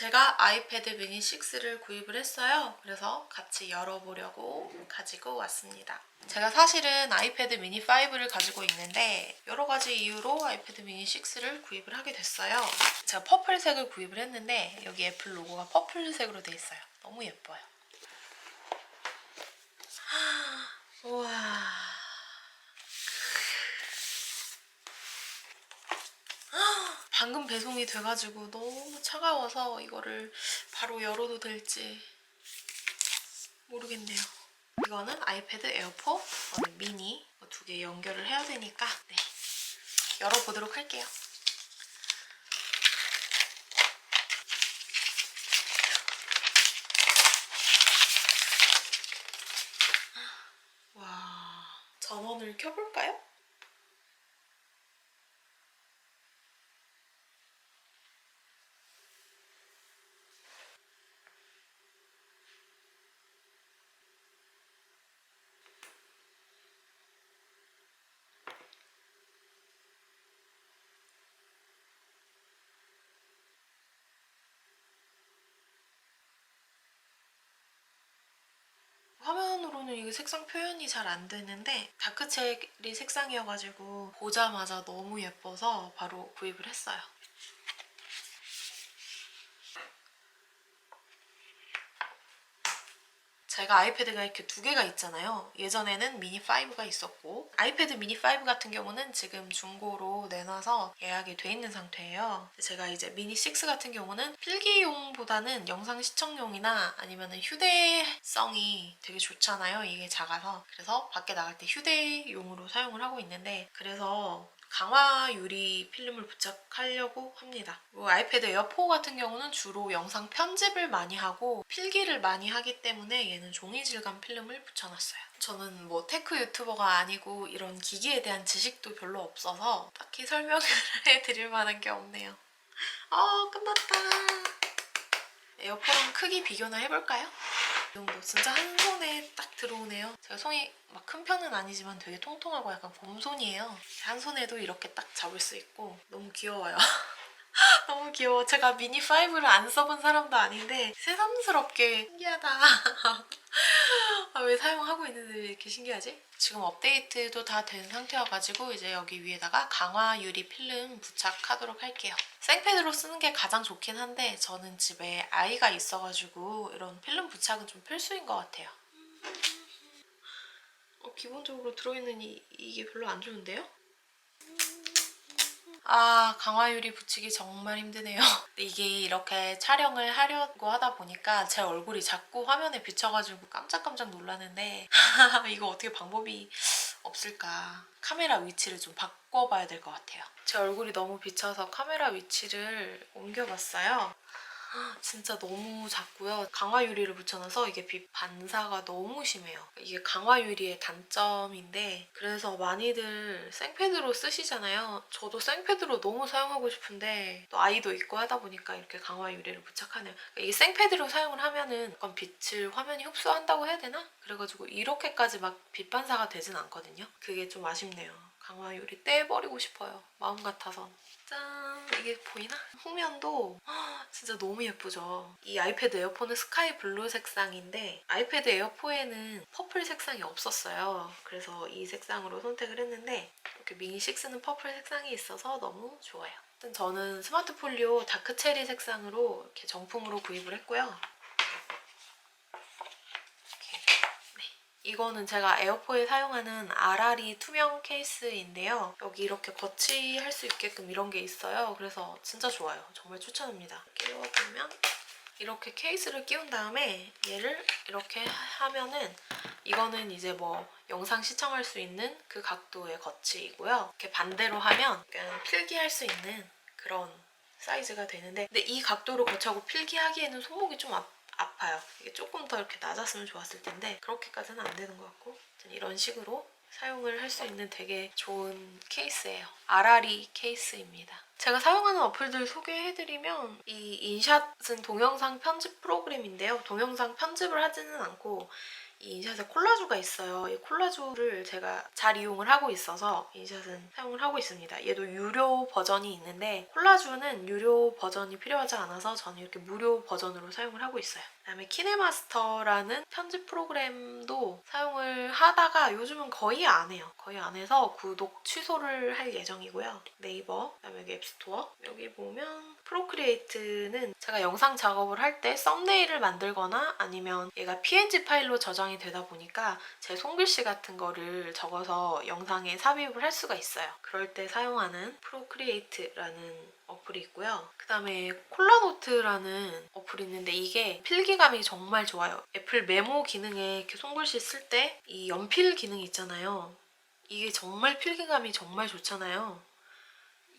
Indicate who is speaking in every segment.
Speaker 1: 제가 아이패드 미니 6를 구입을 했어요. 그래서 같이 열어보려고 가지고 왔습니다. 제가 사실은 아이패드 미니 5를 가지고 있는데 여러 가지 이유로 아이패드 미니 6를 구입을 하게 됐어요. 제가 퍼플색을 구입을 했는데 여기 애플 로고가 퍼플색으로 돼 있어요. 너무 예뻐요. 우와. 방금 배송이 돼가지고 너무 차가워서 이거를 바로 열어도 될지 모르겠네요. 이거는 아이패드 에어포 어, 미니 두 개 연결을 해야 되니까 네. 열어보도록 할게요. 와, 전원을 켜볼까요? 화면으로는 이게 색상 표현이 잘 안 되는데 다크체리 색상이어가지고 보자마자 너무 예뻐서 바로 구입을 했어요. 제가 아이패드가 이렇게 두 개가 있잖아요. 예전에는 미니 5가 있었고 아이패드 미니 5 같은 경우는 지금 중고로 내놔서 예약이 돼 있는 상태예요. 제가 이제 미니 6 같은 경우는 필기용보다는 영상 시청용이나 아니면 휴대성이 되게 좋잖아요. 이게 작아서 그래서 밖에 나갈 때 휴대용으로 사용을 하고 있는데 그래서 강화 유리 필름을 부착하려고 합니다. 그리고 아이패드 에어4 같은 경우는 주로 영상 편집을 많이 하고 필기를 많이 하기 때문에 얘는 종이 질감 필름을 붙여놨어요. 저는 뭐 테크 유튜버가 아니고 이런 기기에 대한 지식도 별로 없어서 딱히 설명을 해드릴 만한 게 없네요. 아 끝났다. 에어포랑 크기 비교나 해볼까요? 이 정도 진짜 한 손에 딱 들어오네요. 제가 손이 막 큰 편은 아니지만 되게 통통하고 약간 곰손이에요. 한 손에도 이렇게 딱 잡을 수 있고 너무 귀여워요. 너무 귀여워. 제가 미니 5를 안 써본 사람도 아닌데 새삼스럽게 신기하다. 아, 왜 사용하고 있는데 왜 이렇게 신기하지? 지금 업데이트도 다 된 상태여가지고 이제 여기 위에다가 강화 유리 필름 부착하도록 할게요. 생패드로 쓰는 게 가장 좋긴 한데 저는 집에 아이가 있어가지고 이런 필름 부착은 좀 필수인 것 같아요. 어, 기본적으로 들어있는 이, 이게 별로 안 좋은데요? 아 강화유리 붙이기 정말 힘드네요. 이게 이렇게 촬영을 하려고 하다 보니까 제 얼굴이 자꾸 화면에 비쳐가지고 깜짝깜짝 놀라는데 이거 어떻게 방법이 없을까? 카메라 위치를 좀 바꿔봐야 될 것 같아요. 제 얼굴이 너무 비쳐서 카메라 위치를 옮겨봤어요. 진짜 너무 작고요. 강화 유리를 붙여놔서 이게 빛 반사가 너무 심해요. 이게 강화 유리의 단점인데 그래서 많이들 생패드로 쓰시잖아요. 저도 생패드로 너무 사용하고 싶은데 또 아이도 있고 하다 보니까 이렇게 강화 유리를 부착하네요. 그러니까 이게 생패드로 사용을 하면은 약간 빛을 화면이 흡수한다고 해야 되나? 그래가지고 이렇게까지 막 빛 반사가 되진 않거든요. 그게 좀 아쉽네요. 강화 유리 떼버리고 싶어요. 마음 같아선. 짠! 이게 보이나? 후면도 진짜 너무 예쁘죠? 이 아이패드 에어포는 스카이 블루 색상인데 아이패드 에어포에는 퍼플 색상이 없었어요. 그래서 이 색상으로 선택을 했는데 이렇게 미니 6는 퍼플 색상이 있어서 너무 좋아요. 저는 스마트 폴리오 다크 체리 색상으로 이렇게 정품으로 구입을 했고요. 이거는 제가 에어포에 사용하는 아라리 투명 케이스인데요. 여기 이렇게 거치할 수 있게끔 이런 게 있어요. 그래서 진짜 좋아요. 정말 추천합니다. 끼워보면 이렇게 케이스를 끼운 다음에 얘를 이렇게 하면은 이거는 이제 뭐 영상 시청할 수 있는 그 각도의 거치이고요. 이렇게 반대로 하면 약간 필기할 수 있는 그런 사이즈가 되는데 근데 이 각도로 거치하고 필기하기에는 손목이 좀 아파 아파요. 이게 조금 더 이렇게 낮았으면 좋았을 텐데 그렇게까지는 안 되는 것 같고 이런 식으로 사용을 할 수 있는 되게 좋은 케이스예요. 아라리 케이스입니다. 제가 사용하는 어플들 소개해드리면 이 인샷은 동영상 편집 프로그램인데요. 동영상 편집을 하지는 않고 이 인샷에 콜라주가 있어요. 이 콜라주를 제가 잘 이용을 하고 있어서 인샷은 사용을 하고 있습니다. 얘도 유료 버전이 있는데 콜라주는 유료 버전이 필요하지 않아서 저는 이렇게 무료 버전으로 사용을 하고 있어요. 그다음에 키네마스터라는 편집 프로그램도 사용을 하다가 요즘은 거의 안 해요. 거의 안 해서 구독 취소를 할 예정이고요. 네이버, 그다음에 앱스토어 여기 보면 프로크리에이트는 제가 영상 작업을 할 때 썸네일을 만들거나 아니면 얘가 PNG 파일로 저장이 되다 보니까 제 손글씨 같은 거를 적어서 영상에 삽입을 할 수가 있어요. 그럴 때 사용하는 프로크리에이트라는 어플이 있고요. 그 다음에 콜라노트라는 어플이 있는데 이게 필기감이 정말 좋아요. 애플 메모 기능에 이렇게 손글씨 쓸 때 이 연필 기능이 있잖아요. 이게 정말 필기감이 정말 좋잖아요.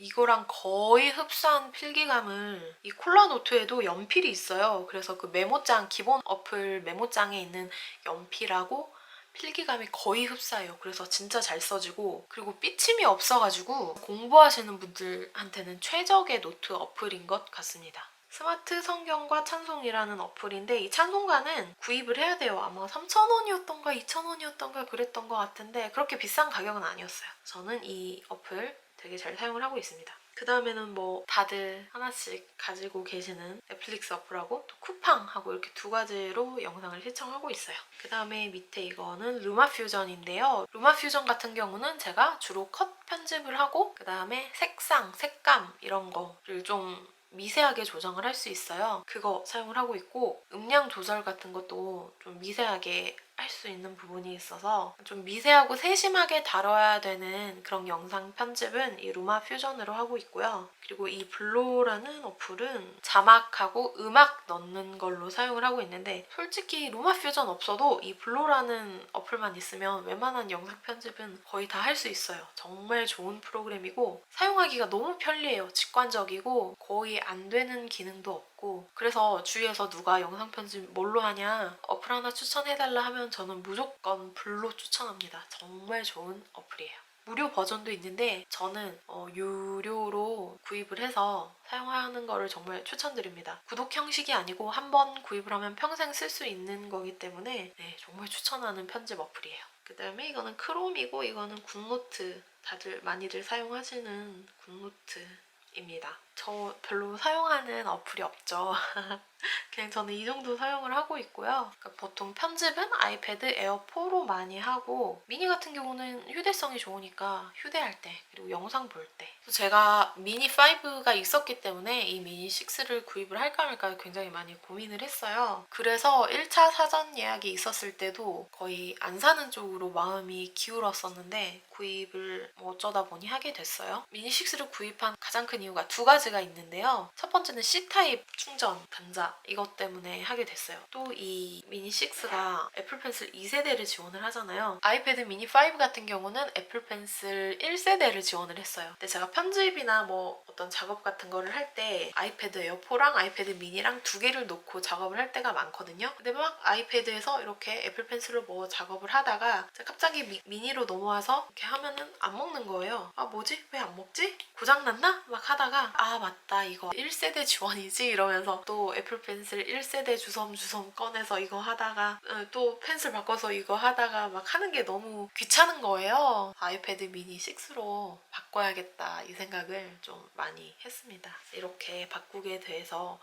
Speaker 1: 이거랑 거의 흡사한 필기감을 이 콜라노트에도 연필이 있어요. 그래서 그 메모장 기본 어플 메모장에 있는 연필하고 필기감이 거의 흡사해요. 그래서 진짜 잘 써지고 그리고 삐침이 없어가지고 공부하시는 분들한테는 최적의 노트 어플인 것 같습니다. 스마트 성경과 찬송이라는 어플인데 이 찬송가는 구입을 해야 돼요. 아마 3,000원이었던가 2,000원이었던가 그랬던 것 같은데 그렇게 비싼 가격은 아니었어요. 저는 이 어플 되게 잘 사용을 하고 있습니다. 그 다음에는 뭐 다들 하나씩 가지고 계시는 넷플릭스 어플하고 또 쿠팡하고 이렇게 두 가지로 영상을 시청하고 있어요. 그 다음에 밑에 이거는 루마 퓨전인데요. 루마 퓨전 같은 경우는 제가 주로 컷 편집을 하고 그 다음에 색상, 색감 이런 거를 좀 미세하게 조정을 할 수 있어요. 그거 사용을 하고 있고 음량 조절 같은 것도 좀 미세하게 할 수 있는 부분이 있어서 좀 미세하고 세심하게 다뤄야 되는 그런 영상 편집은 이 루마 퓨전으로 하고 있고요. 그리고 이 블로라는 어플은 자막하고 음악 넣는 걸로 사용을 하고 있는데 솔직히 루마 퓨전 없어도 이 블로라는 어플만 있으면 웬만한 영상 편집은 거의 다 할 수 있어요. 정말 좋은 프로그램이고 사용하기가 너무 편리해요. 직관적이고 거의 안 되는 기능도 없 고 그래서 주위에서 누가 영상 편집 뭘로 하냐 어플 하나 추천해달라 하면 저는 무조건 블로 추천합니다. 정말 좋은 어플이에요. 무료 버전도 있는데 저는 어, 유료로 구입을 해서 사용하는 거를 정말 추천드립니다. 구독 형식이 아니고 한 번 구입을 하면 평생 쓸 수 있는 거기 때문에 네, 정말 추천하는 편집 어플이에요. 그 다음에 이거는 크롬이고 이거는 굿노트 다들 많이들 사용하시는 굿노트입니다. 저 별로 사용하는 어플이 없죠. 그냥 저는 이 정도 사용을 하고 있고요. 그러니까 보통 편집은 아이패드 에어 4로 많이 하고 미니 같은 경우는 휴대성이 좋으니까 휴대할 때 그리고 영상 볼 때. 제가 미니 5가 있었기 때문에 이 미니 6를 구입을 할까 말까 굉장히 많이 고민을 했어요. 그래서 1차 사전 예약이 있었을 때도 거의 안 사는 쪽으로 마음이 기울었었는데 구입을 뭐 어쩌다 보니 하게 됐어요. 미니 6를 구입한 가장 큰 이유가 두 가지 가 있는데요. 첫 번째는 C타입 충전 단자 이것 때문에 하게 됐어요. 또 이 미니 6가 애플 펜슬 2세대를 지원을 하잖아요. 아이패드 미니 5 같은 경우는 애플 펜슬 1세대를 지원을 했어요. 근데 제가 편집이나 뭐 어떤 작업 같은 거를 할 때 아이패드 에어포랑 아이패드 미니랑 두 개를 놓고 작업을 할 때가 많거든요. 근데 막 아이패드에서 이렇게 애플 펜슬로 뭐 작업을 하다가 갑자기 미, 미니로 넘어와서 이렇게 하면은 안 먹는 거예요. 아 뭐지? 왜 안 먹지? 고장났나? 막 하다가 아 맞다 이거 1세대 지원이지 이러면서 또 애플 펜슬 1세대 주섬주섬 꺼내서 이거 하다가 어, 또 펜슬 바꿔서 이거 하다가 막 하는 게 너무 귀찮은 거예요. 아이패드 미니 6로 바꿔야겠다 이 생각을 좀 많이 했습니다. 이렇게 바꾸게 돼서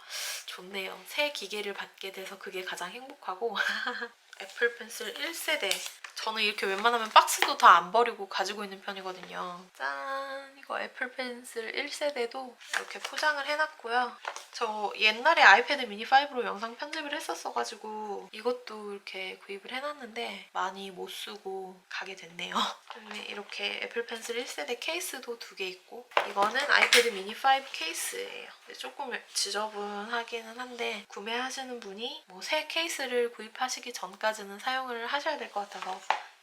Speaker 1: 좋네요. 새 기계를 받게 돼서 그게 가장 행복하고 애플 펜슬 1세대 저는 이렇게 웬만하면 박스도 다 안 버리고 가지고 있는 편이거든요. 짠! 이거 애플 펜슬 1세대도 이렇게 포장을 해놨고요. 저 옛날에 아이패드 미니 5로 영상 편집을 했었어가지고 이것도 이렇게 구입을 해놨는데 많이 못 쓰고 가게 됐네요. 그다음에 이렇게 애플 펜슬 1세대 케이스도 두 개 있고 이거는 아이패드 미니 5 케이스예요. 조금 지저분하기는 한데 구매하시는 분이 뭐 새 케이스를 구입하시기 전까지 는 사용을 하셔야 될 것 같아서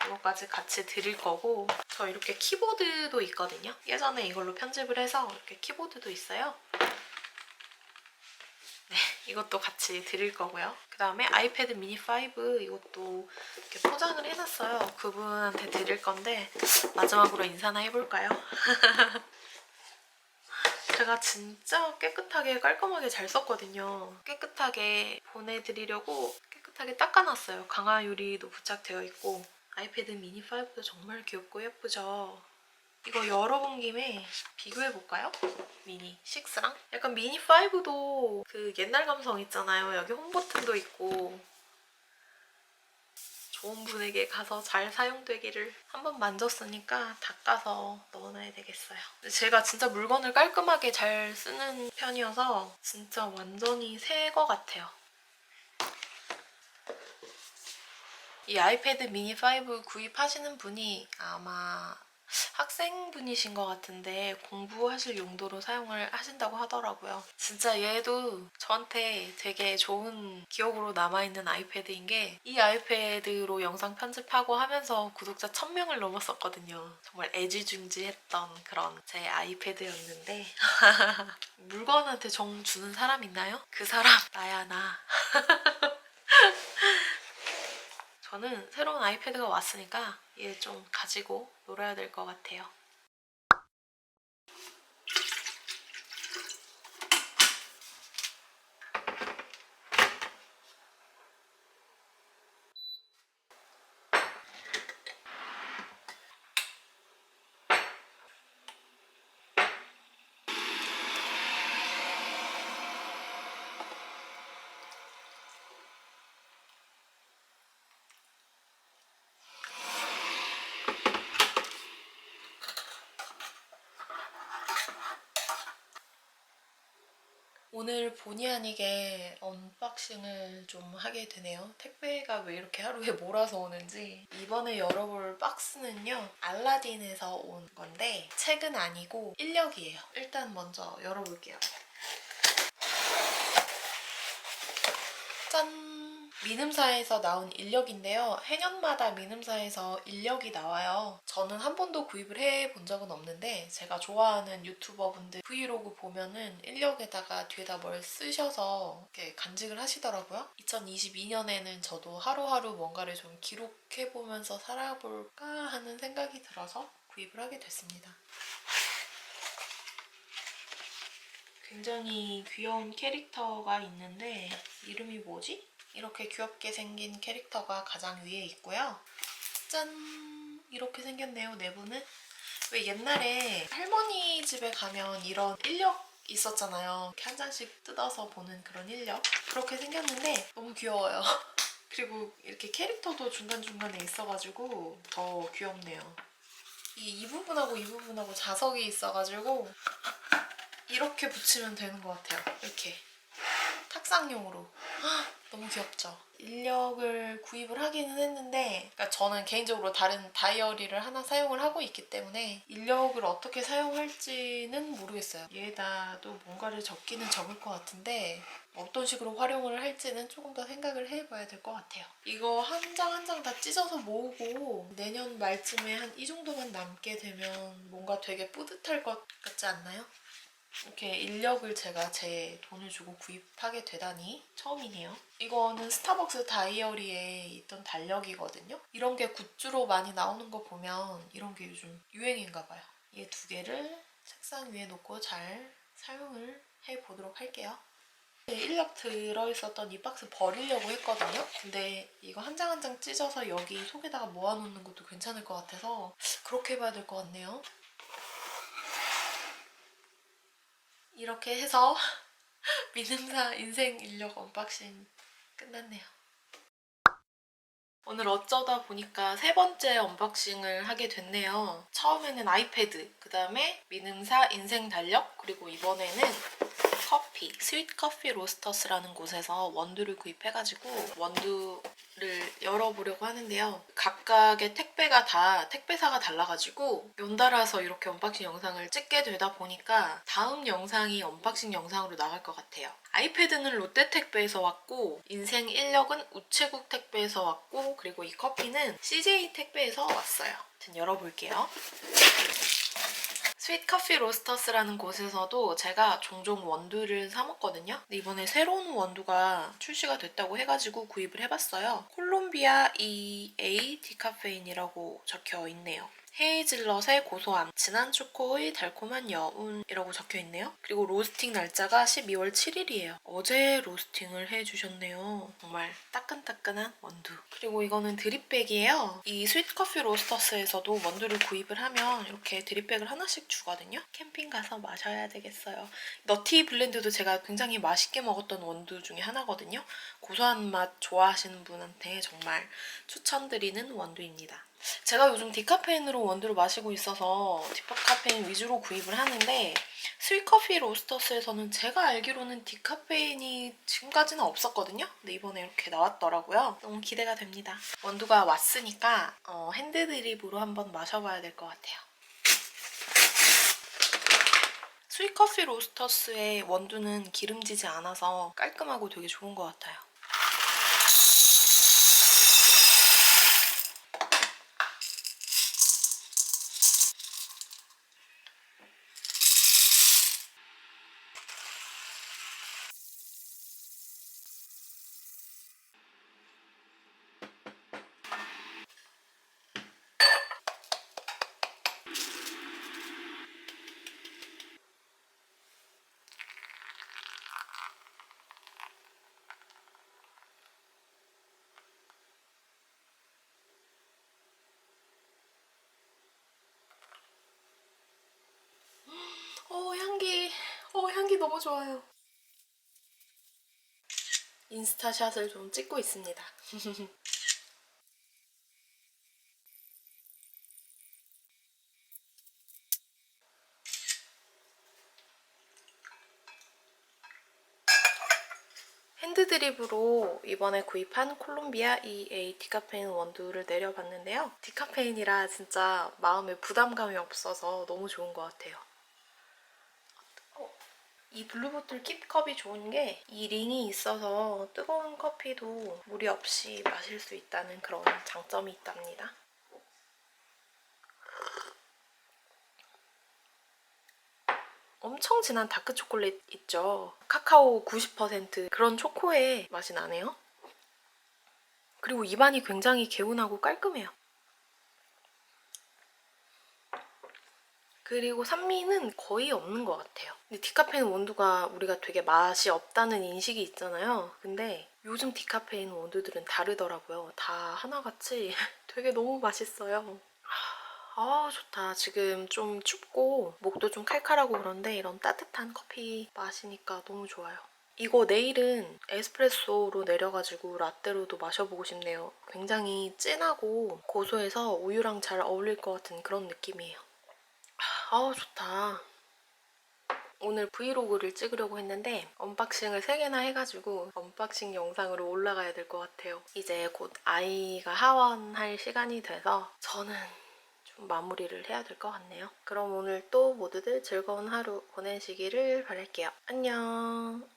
Speaker 1: 이거까지 같이 드릴 거고 저 이렇게 키보드도 있거든요. 예전에 이걸로 편집을 해서 이렇게 키보드도 있어요. 네, 이것도 같이 드릴 거고요. 그 다음에 아이패드 미니 5 이것도 이렇게 포장을 해놨어요. 그분한테 드릴 건데 마지막으로 인사나 해볼까요? 제가 진짜 깨끗하게 깔끔하게 잘 썼거든요. 깨끗하게 보내드리려고 깨끗 깨끗하게 닦아놨어요. 강화 유리도 부착되어 있고 아이패드 미니 5도 정말 귀엽고 예쁘죠. 이거 열어본 김에 비교해볼까요? 미니 6랑? 약간 미니 5도 그 옛날 감성 있잖아요. 여기 홈 버튼도 있고 좋은 분에게 가서 잘 사용되기를 한번 만졌으니까 닦아서 넣어놔야 되겠어요. 제가 진짜 물건을 깔끔하게 잘 쓰는 편이어서 진짜 완전히 새 거 같아요. 이 아이패드 미니 5 구입하시는 분이 아마 학생분이신 것 같은데 공부하실 용도로 사용을 하신다고 하더라고요. 진짜 얘도 저한테 되게 좋은 기억으로 남아있는 아이패드인 게 이 아이패드로 영상 편집하고 하면서 구독자 1000명을 넘었었거든요. 정말 애지중지했던 그런 제 아이패드였는데 물건한테 정 주는 사람 있나요? 그 사람 나야 나. 저는 새로운 아이패드가 왔으니까 얘 좀 가지고 놀아야 될 것 같아요. 오늘 본의 아니게 언박싱을 좀 하게 되네요. 택배가 왜 이렇게 하루에 몰아서 오는지. 이번에 열어볼 박스는요. 알라딘에서 온 건데 책은 아니고 인력이에요. 일단 먼저 열어볼게요. 짠! 민음사에서 나온 인력인데요. 해년마다 민음사에서 인력이 나와요. 저는 한 번도 구입을 해 본 적은 없는데 제가 좋아하는 유튜버분들 브이로그 보면은 인력에다가 뒤에다 뭘 쓰셔서 이렇게 간직을 하시더라고요. 2022년에는 저도 하루하루 뭔가를 좀 기록해보면서 살아볼까 하는 생각이 들어서 구입을 하게 됐습니다. 굉장히 귀여운 캐릭터가 있는데 이름이 뭐지? 이렇게 귀엽게 생긴 캐릭터가 가장 위에 있고요. 짠! 이렇게 생겼네요, 내부는. 왜 옛날에 할머니 집에 가면 이런 인력 있었잖아요. 이렇게 한 장씩 뜯어서 보는 그런 인력. 그렇게 생겼는데 너무 귀여워요. 그리고 이렇게 캐릭터도 중간중간에 있어가지고 더 귀엽네요. 이, 이 부분하고 이 부분하고 자석이 있어가지고 이렇게 붙이면 되는 것 같아요. 이렇게. 탁상용으로. 헉, 너무 귀엽죠? 인력을 구입을 하기는 했는데 그러니까 저는 개인적으로 다른 다이어리를 하나 사용을 하고 있기 때문에 인력을 어떻게 사용할지는 모르겠어요. 얘에다도 뭔가를 적기는 적을 것 같은데 어떤 식으로 활용을 할지는 조금 더 생각을 해봐야 될 것 같아요. 이거 한 장 한 장 다 찢어서 모으고 내년 말쯤에 한 이 정도만 남게 되면 뭔가 되게 뿌듯할 것 같지 않나요? 이렇게 인력을 제가 제 돈을 주고 구입하게 되다니 처음이네요. 이거는 스타벅스 다이어리에 있던 달력이거든요. 이런 게 굿즈로 많이 나오는 거 보면 이런 게 요즘 유행인가 봐요. 이두 개를 책상 위에 놓고 잘 사용을 해보도록 할게요. 인력 들어있었던 이 박스 버리려고 했거든요. 근데 이거 한 장 한 장 찢어서 여기 속에다가 모아놓는 것도 괜찮을 것 같아서 그렇게 해봐야 될 것 같네요. 이렇게 해서 민음사 인생 인력 언박싱 끝났네요. 오늘 어쩌다 보니까 세 번째 언박싱을 하게 됐네요. 처음에는 아이패드, 그 다음에 민음사 인생 달력, 그리고 이번에는 커피, 스윗 커피 로스터스라는 곳에서 원두를 구입해가지고 원두를 열어보려고 하는데요. 각각의 택배가 다 택배사가 달라가지고 연달아서 이렇게 언박싱 영상을 찍게 되다 보니까 다음 영상이 언박싱 영상으로 나갈 것 같아요. 아이패드는 롯데 택배에서 왔고 인생 인력은 우체국 택배에서 왔고 그리고 이 커피는 CJ 택배에서 왔어요. 열어볼게요. 스윗 커피 로스터스라는 곳에서도 제가 종종 원두를 사 먹거든요. 이번에 새로운 원두가 출시가 됐다고 해가지고 구입을 해봤어요. 콜롬비아 EA 디카페인이라고 적혀 있네요. 헤이즐넛의 고소함, 진한 초코의 달콤한 여운이라고 적혀 있네요. 그리고 로스팅 날짜가 12월 7일이에요. 어제 로스팅을 해주셨네요. 정말 따끈따끈한 원두. 그리고 이거는 드립백이에요. 이 스윗커피 로스터스에서도 원두를 구입을 하면 이렇게 드립백을 하나씩 주거든요. 캠핑 가서 마셔야 되겠어요. 너티 블렌드도 제가 굉장히 맛있게 먹었던 원두 중에 하나거든요. 고소한 맛 좋아하시는 분한테 정말 추천드리는 원두입니다. 제가 요즘 디카페인으로 원두를 마시고 있어서 디카페인 위주로 구입을 하는데 스윗커피 로스터스에서는 제가 알기로는 디카페인이 지금까지는 없었거든요. 근데 이번에 이렇게 나왔더라고요. 너무 기대가 됩니다. 원두가 왔으니까 어, 핸드드립으로 한번 마셔봐야 될 것 같아요. 스윗커피 로스터스의 원두는 기름지지 않아서 깔끔하고 되게 좋은 것 같아요. 어 향기 어 향기 너무 좋아요 인스타샷을 좀 찍고 있습니다 핸드드립으로 이번에 구입한 콜롬비아 EA 디카페인 원두를 내려봤는데요. 디카페인이라 진짜 마음에 부담감이 없어서 너무 좋은 것 같아요. 이 블루보틀 킵컵이 좋은 게 이 링이 있어서 뜨거운 커피도 무리 없이 마실 수 있다는 그런 장점이 있답니다. 엄청 진한 다크 초콜릿 있죠. 카카오 90% 그런 초코의 맛이 나네요. 그리고 입안이 굉장히 개운하고 깔끔해요. 그리고 산미는 거의 없는 것 같아요. 근데 디카페인 원두가 우리가 되게 맛이 없다는 인식이 있잖아요. 근데 요즘 디카페인 원두들은 다르더라고요. 다 하나같이 되게 너무 맛있어요. 아 좋다. 지금 좀 춥고 목도 좀 칼칼하고 그런데 이런 따뜻한 커피 마시니까 너무 좋아요. 이거 내일은 에스프레소로 내려가지고 라떼로도 마셔보고 싶네요. 굉장히 진하고 고소해서 우유랑 잘 어울릴 것 같은 그런 느낌이에요. 아 좋다. 오늘 브이로그를 찍으려고 했는데 언박싱을 3개나 해가지고 언박싱 영상으로 올라가야 될 것 같아요. 이제 곧 아이가 하원할 시간이 돼서 저는 좀 마무리를 해야 될 것 같네요. 그럼 오늘 또 모두들 즐거운 하루 보내시기를 바랄게요. 안녕.